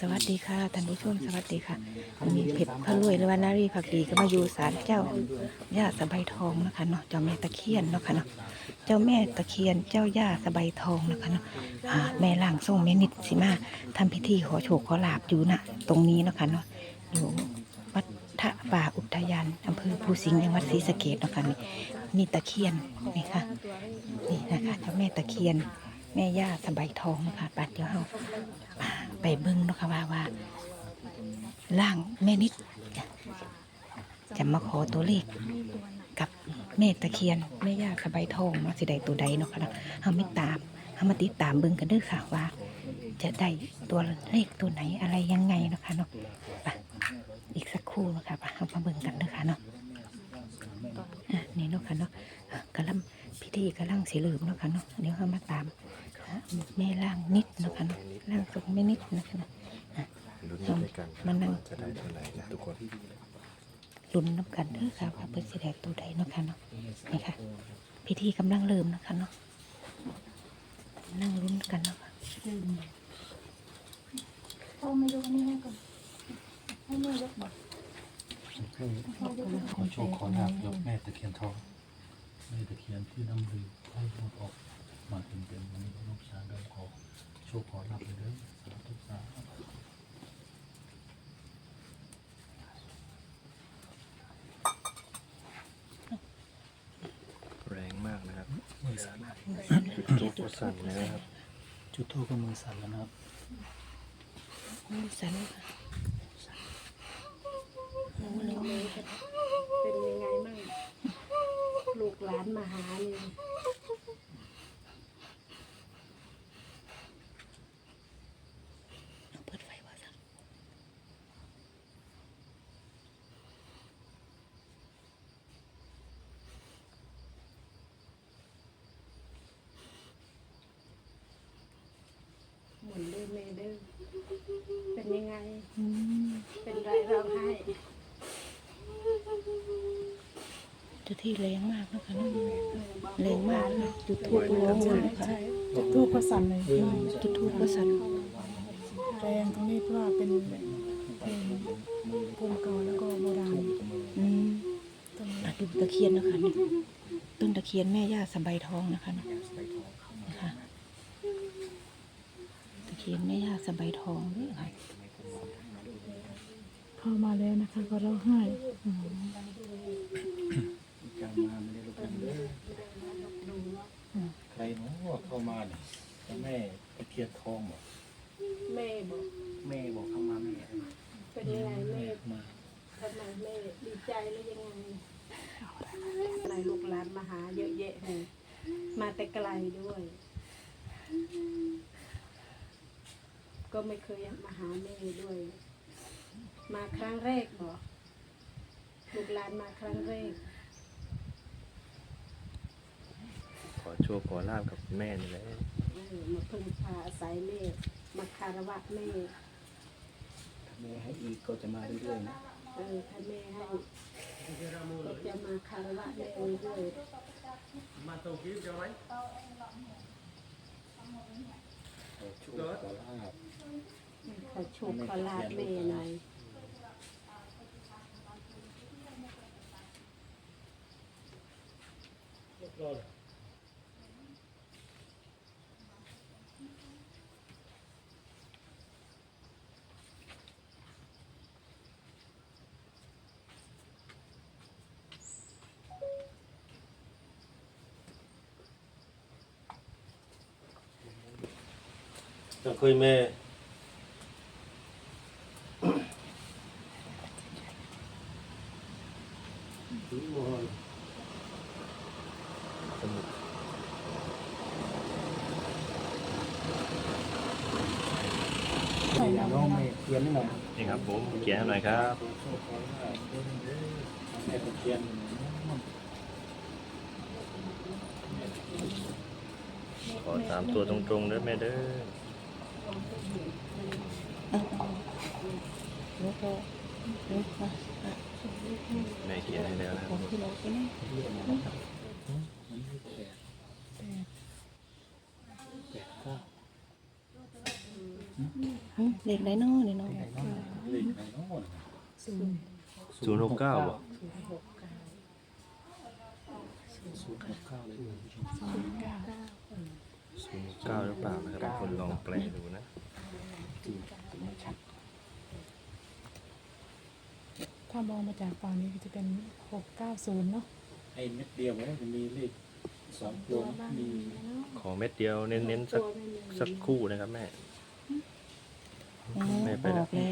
สวัสดีค่ะท่านผู้ชมสวัสดีค่ะวันนี้เพชรพระรวยหรือว่านารีผักดีก็มาอยู่ศาลเจ้าย่าสะใบายทองนะคะเนาะเจ้าแม่ตะเคียนเนาะค่ะเนาะเจ้าแม่ตะเคียนเจ้าย่าสะใบายทองนะคะเนาะอ่าแม่ล่างทรงแม่นิดสิมาทำพิธีขอโชคขอลาบอยู่นะตรงนี้เนาะค่ะเนาะอยู่วัดทะป่าอุทยานอำเภอภูสิงห์จังหวัดศรีสะเกษเนาะค่ะนี่นี่ตะเคียนนี่ค่ะนี่นะคะเจ้าแม่ตะเคียน แม่ย่าสบายทองนะคะบัดเดี๋ยวเฮาไปเบิ่งนะคะว่าว่าร่างแม่นิด จะมาขอตัวเลขกับแม่ตะเคียนแม่ย่าสบายทองเนาะสิได้ตัวใดเนาะค่ะเนาะเฮาไม่ตามเฮามาติดตามเบิ่งกันเด้อค่ะว่า จะได้ตัวเลขตัวไหนอะไรยังไงเนาะค่ะเนาะไปอีกสักครู่เนาะคะเฮามาเบิ่งกันเด้อค่ะเนาะอะนี่เนาะค่ะเนาะอะกำ พิธีกำลังสิเริ่มนะคะเนาะเดี๋ยวเฮามาตามแม่ล่างนิดนะคะล่างสุดไม่นิดนะคะนะลุ้นด้วยกันมานั่งจะได้เท่าไหร่นะทุกคนลุ้นน้ำกันเด้อค่ะว่าเปิดสีแดงตัวใดนะคะเนาะนี่ค่ะ พิธีกำลังเริ่มนะคะเนาะนั่งลุ้นกันนะคะเอาไม่ดูอันนี้ให้ก่อนให้แม่ยกบอกขอโชคขอลาบยกแม่ตะเคียนทอง แม่ตะเคียนที่นำลือให้หมดออกมาเป็นเป็นวันนี้ลูกชายได้ขอโชคขอลาบเลยเด้อสาธุสาธุแรงมากนะครับมือสั่นจุกสั่นเลยนะครับ จุดทูปก็มือสั่นแล้วนะครับนี่สันเป็นยังไงมั่ง ลูกหลานมาหาเนี่ย เปิดไฟว่าสัก หมุนเด้อแม่เด้อเป็นยังไง อืม เป็นไรร้องไห้ เจ้าที่ แรงมากนะคะเนาะแรงมากเลยจุดทูบร้องเลยนะคะจุดทูปก็สั่นเลยจุดทูบก็สั่นแรงตรงนี้เพราะว่าเป็นเพลงภูมิเก่าแล้วก็โบราณอืมตรงนี้อะดูตะเคียนนะคะนี่ต้นตะเคียนแม่ย่าสะใบายทองนะคะเนาะนะคะตะเคียนแม่ย่าสะใบายทองด้วยค่ะเข้ามาแล้วนะคะก็ร้องไห้อืม ใครเนาะเข้า มาเนี่ยเจ้าแม่ตะเคียนทองบอกแม่บอกแม่บอกเข้ามาแม่เป็นยังไงแม่มาทำไมแม่ดีใจแล้วยังไงอะไรลูกหลานมาหาเยอะแยะเลยมาแต่ไกลด้วย ก็ไม่เคยมาหาแม่ด้วย มาครั้งแรกบอกลูกหลานมาครั้งแรก ขอโชคขอลาบกับแม่นี่แหละเออมาพึ่งพาอาศัยแม่มาคารวะแม่แม่ให้อีกก็จะมาเรื่อยๆนะเออถ้าแม่ให้ก็จะมาคารวะแม่ด้วยโชคขอลาบขอโชคขอลาบแม่หน่อย จะเคยแม่ใส่แล้วน้องแม่เขียนหน่อยนี่ครับผมเขียนให้หน่อยครับขอลาบแม่เคียนขอสามตัวตรงๆเด้อแม่เด้อ แล้วก็แล้วก็แม่เขียนให้แล้วนะครัอบเราไดเก้าเลขไดโน่นี่เนาะเลขไหนนาะศูนย์ศูนย์หกเก้าบ่ศูนย์หกเก้าเลยคุณผู้ชมสอกศูนย์หกเก้าหรือเปล่านะครับบางคนลองแปลดูนะ ถ้ามองมาจากฝั่งนี้ก็จะเป็นหกเก้าศูนย์เนาะไอ้เม็ดเดียวมันจะมีเลขสองตัวนะมีขอเม็ดเดียวเน้นๆสักสักคู่นะครับแม่อ๋อไม่ไปอแล้อวกแล้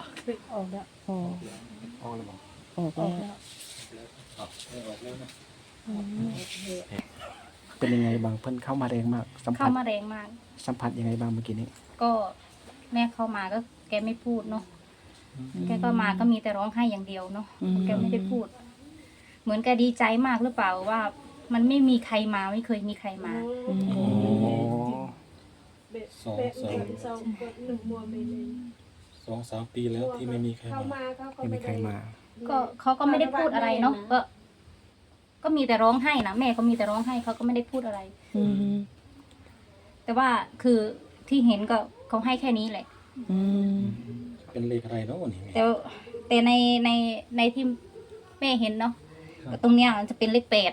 วออกแล้วออกออกแล้วบอกออกออกแล้วแล้วออกไม่ออกแล้วนะอืมเป็นยังไงบ้างเพิ่นเข้ามาแรงมากสัมผัเข้าสมาแรงมาก สัมผัสยังไงบ้างเมื่อกี้นี้ ก็แม่เข้ามาก็แกไม่พูดเนาะแกก็มาก็มีแต่ร้องไห้อย่างเดียวเนาะอืมแกไม่ได้พูด เหมือนแกดีใจมากหรือเปล่าว่า มันไม่มีใครมาไม่เคยมีใครมาอืมโอ้เบะเบะเบะสองคนหนึ่งมัวไปเลยสองสามปีแล้วที่ไม่มีใครเข้ามามาเขาก็ยังไม่ไม่ใครได้มา ก็เขาก็ไม่ได้พูดอะไรเนาะก็ ก็มีแต่ร้องไห้นะแม่ก็มีแต่ร้องไห้เขาก็ไม่ได้พูดอะไรอืม แต่ว่าคือที่เห็นก็เขาให้แค่นี้แหละ อืมเป็นเลขอะไรเนาะนี่แม่ แต่แต่ในในในที่แม่เห็นเนาะตรงเนี้ยจะเป็นเลขแปด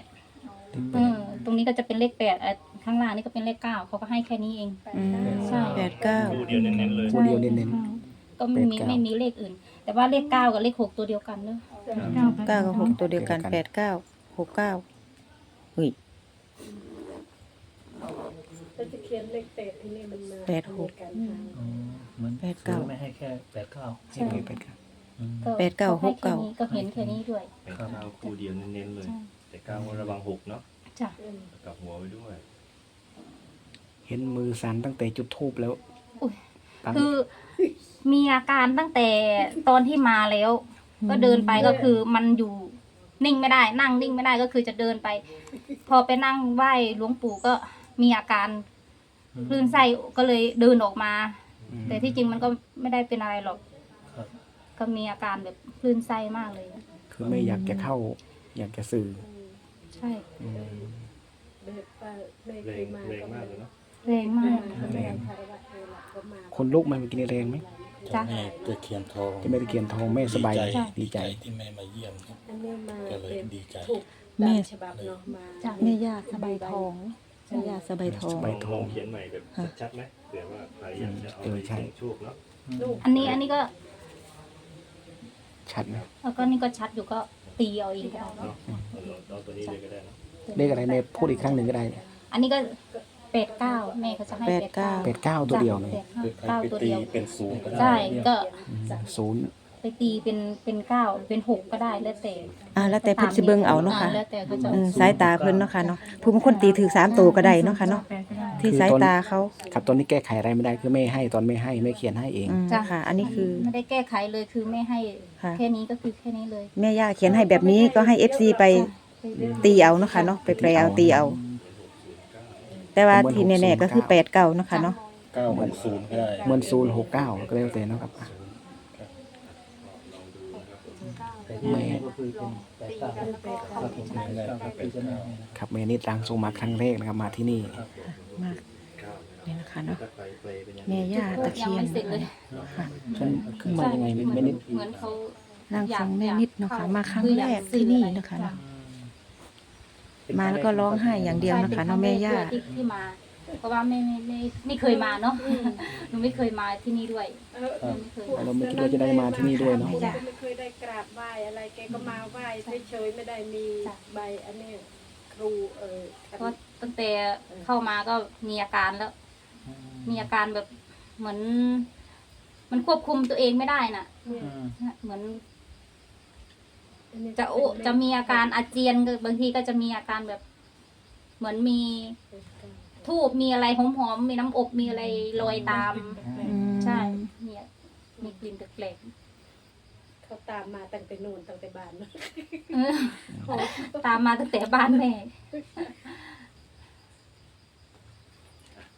เออตรงนี้ก็จะเป็นเลขแปดอะข้างล่างนี่ก็เป็นเลขเก้าเขาก็ให้แค่นี้เอง อืมใช่ แปดเก้าคู่เดียวเน้นๆเลยคู่เดียวเน้น ก็ไม่มีแปดเก้า ไม่มีเลขอื่น แต่ว่าเลขเก้ากับเลขหกตัวเดียวกันเนอะเก้ากับหกตัวเดียวกันแปดเก้าหกเก้าอุ้ย แต่จะเขียนเลขแปดที่นี่มันมาแปดหกกันอ๋อเหมือนแปดเก้าไม่ให้แค่แปดเก้าๆให้ไปกันอืม แปดเก้าขให้หกเก้าแค่นี้ก็เห็นแค่นี้ด้วยเป็นเก้าคู่เดียวเน้นๆเลย ใช่แต่เก้าก็ระวังหกเนาะจ้ะกลับหัวไว้ด้วย เห็นมือสั่นตั้งแต่จุดทูบแล้วอุ๊ยตั้งคือมีอาการตั้งแต่ตอนที่มาแล้ว ก็เดินไปก็คือมันอยู่นิ่งไม่ได้นั่งนิ่งไม่ได้ก็คือจะเดินไป พอไปนั่งไหว้หลวงปู่ก็ มีอาการคลื่นไส้ก็เลยเดินออกมาอืมแต่ที่จริงมันก็ไม่ได้เป็นอะไรหรอกครับก็มีอาการแบบคลื่นไส้มากเลย คือไม่อยากจะเข้า อยากจะสื่อ ใช่อืมเบะป้าไม่แรเคงยมาแรงก็มาไม่กเลยเนาะแรงมากแรงใครว่าเออละก็มาคนลุกไหมันเมื่อกี้นี้แรงไหมจ้ะ แม่ตะเคียนทองจะไม่ตะเคียนทองแม่สบายดีใจดีใจที่แม่มาเยี่ยมครับ อันนี้มาก็เลยเป็นดีใจ ถูกแม่ตามฉบับเนาะมาจ้ะ แม่ย่าสบายทอง แม่ย่าสบายทองสบายทองเขียนใหม่แบบชัดๆไหมเผื่อว่าใครอยากจะเอาเอไปอใช่เสี่ยงโชคเนาะลูกอันนี้อันนี้ก็ชัดนะแล้วก็นี่ก็ชัดอยู่ก็ตีเอาเองก็ได้เนาะเอาเอาตัวนี้เลยก็ได้เนาะเลขอะไรแม่พูดอีกครั้งหนึ่งก็ได้อันนี้ก็แปดเก้าแม่เขาจะให้แปแปดดเก้าเก้าเป็ดเก้าตัวเดียวเลยเก้าตัวเดียวเป็นศูนย์ก็ได้ ใช่ก็อืมศูนย์ ไปตีเป็นเป็นเก้าเป็นหกก็ได้แล้วแต่อ่าแล้วแต่เพิ่นสิเบิ่งเอาเนาะค่ะแล้วแต่เขาจะอืมสายตาเพิ่นเนาะค่ะเนาะผู้บางคนตีถือสามตัวก็ได้เนาะค่ะเนาะที่สายตาเขาครับตอนนี้แก้ไขอะไรไม่ได้คือไม่ให้ตอนไม่ให้ไม่เขียนให้เอง อืมค่ะ อันนี้คือ ไม่ได้แก้ไขเลยคือไม่ให้ค่ะ แค่นี้ก็คือแค่นี้เลยแม่ย่าเขียนให้แบบนี้ก็ให้ FC ไปตีเอาเนาะค่ะเนาะไปแปลเอาตีเอา แต่ว่าที่แน่ๆก็คือแปดเก้าเนาะค่ะเนาะ เก้าหกศูนย์ก็ได้เหมือนศูนย์หกเก้าก็แล้วแต่เนาะครับ แม่ครับแม่นิดรังทรงมาครั้งแรกนะครับมาที่นี่ มากนี่นะคะเนาะถ้าใครเปลเป็นอย่างแม่นี้ย่าตะยังเคียนไม่เสร็จเลยขึ้นขึ้นมายังไงแม่แม่นิดเหมือนเขาร่างทรงแม่นิดเนาะค่ะมาครั้งแรกที่นี่นะคะเนาะมาแล้วก็ร้องไห้อย่างเดียวนะคะเนาะแม่ย่าที่ที่มา เพราะว่าไม่ไม่ไม่ไม่เคยมาเนาะหนูไม่เคยมาที่นี่ด้วย เออไม่เคยเราไม่คิดว่าจะได้มาที่นี่ด้วยเนาะแกก็ไม่เคยได้กราบไหว้อะไรแกก็มาไหว้เฉยๆไม่ได้มีใบอันเนี้ยครูเออเพราะตั้งแต่เข้ามาก็มีอาการแล้ว มีอาการแบบเหมือน มันควบคุมตัวเองไม่ได้น่ะเหมือนจะอุจะมีอาการอาเจียนก็บางทีก็จะมีอาการแบบ เหมือนมี ทูบมีอะไรหอมๆมีน้ำอบมีอะไรลอยตามอืมใช่เนี่ยมีกลิ่นแปลกเขาตามมาตั้งแต่นู่นตั้งแต่บ้านเนอะๆเออตามมาตั้งแต่บ้านแม่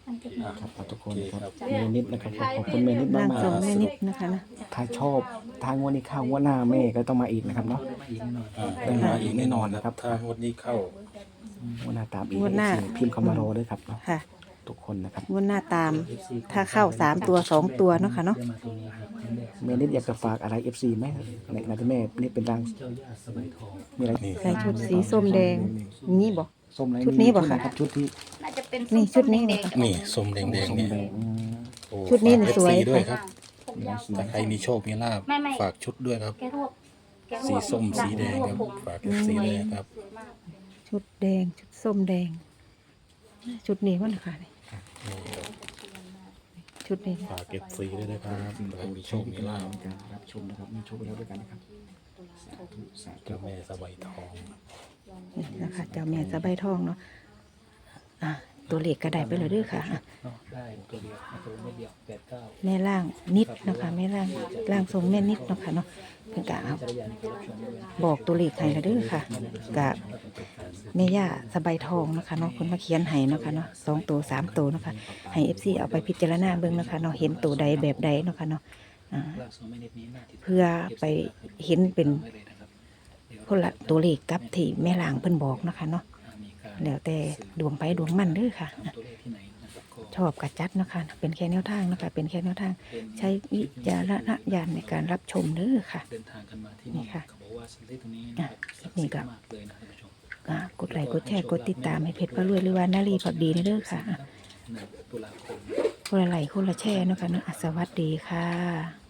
อันนี้ก็มีครับขอบทุกคนครับจ้ะแม่นิดนะครับขอบคุณแม่นิดร่างมากทรงๆแม่นิดนะคะเนาะถ้าชอบทางวันนี้เข้างวันหน้าแม่ก็ต้องมาอีกนะครับเนาะอ่าได้มาอีกแน่นอนนะครับ ถ้างวดนี้เข้า งวันหน้าตามอีกงวดหน้า พิมพ์คำมารอด้วยครับเนาะค่ะทุกคนนะครับงวดหน้าตาม ถ้าเข้าสามตัวสองตัวเนาะค่ะเนาะได้มาตรงนี้ครับครั้งแรกแม่นิดอยากจะฝากอะไรเอฟซีไหมในขณะที่แม่นี่เป็นร่างเจ้าย่าสบายทองมีอะไรใส่ชุดสีส้มแดงนี่บอก ส้มอะไรชุดนี้บ่คะครับชุดที่น่าจะเป็นนี่ชุดนี้แดงๆนี่ส้มแดงส้มๆเนี่ยแดงอืม โอ้ชุดนี้ฝาก สวย FC ด้วยครับผมยาวถ้าใครมีโชคมีลาบไม่ไม่ ฝากชุดด้วยครับ แกรวบแกรวบสีส้มสีแดงครับรวผมฝาก FC เลยครับ สวยมาก ชุดแดง ชุดส้มแดง ชุดนี้ว่านะคะนี่ชุดนี้ฝาก FC ด้วยนะครับถ้าใครมีโชค มีลาบการรับชมนะครับมีโชคไปแล้วด้วยกันนะครับสาธุสาธุเจ้าแม่สบายทองนี่นะคะเจ้าแม่สะใบายทองเนาะอะตัวเลขกระไดไปเลยเด้วยค่ะอะเนาะได้ตัวเดียวเอาตัวไม่เดียวแปดเก้าแม่ล่างนิดเนาะคะแม่ล่างล่างทรงแม่นิดเนาะค่ะเนาะเพิ่นกะเอา จักรยานในการรับชมด้วย บอกตัวเลขให้และเด้อค่ะกะ แม่ย่าสะใบายทองเนาะคะเนาะคนมาเขียนให้เนาะค่ะเนาะสองตัวสามตัวเนาะค่ะให้เอฟซีเอาไปพิจารณาเบิ่งเนาะคะเนาะเห็นตัวใดแบบใดเนาะค่ะเนาะอ่าลากสองเมนิดนี้น่าติดเพื่อไปเห็นเป็นไว้เลยนะครับเดี๋ยวคนละตัวเลขกับที่แม่ล่างเพิ่นบอกเนาะคะเนาะมีการแล้วแต่ดวงไปดวงมันเด้อค่ะตัวเลขที่ไหนนะครับก็ชอบกัดจัดเนาะคะ เป็นแค่แนวทางเนาะคะ เป็นแค่แนวทางเป็นใช้วิจารณญาณในการรับชมเด้อค่ะเดินทางกันมาที่นี่นี่ค่ะเขาบอกว่าสถานที่ตรงนี้นะครับอะศักดิ์ นี่สิทก็ธิ์มากเลยนะกดไลค์กดแชร์กดติดตามให้เพจพระรวยหรือว่านารีผักดีเด้อค่ะหนึ่งตุลาคนละไลค์คนละแชร์นะคะเนาะอะสวัสดีค่ะ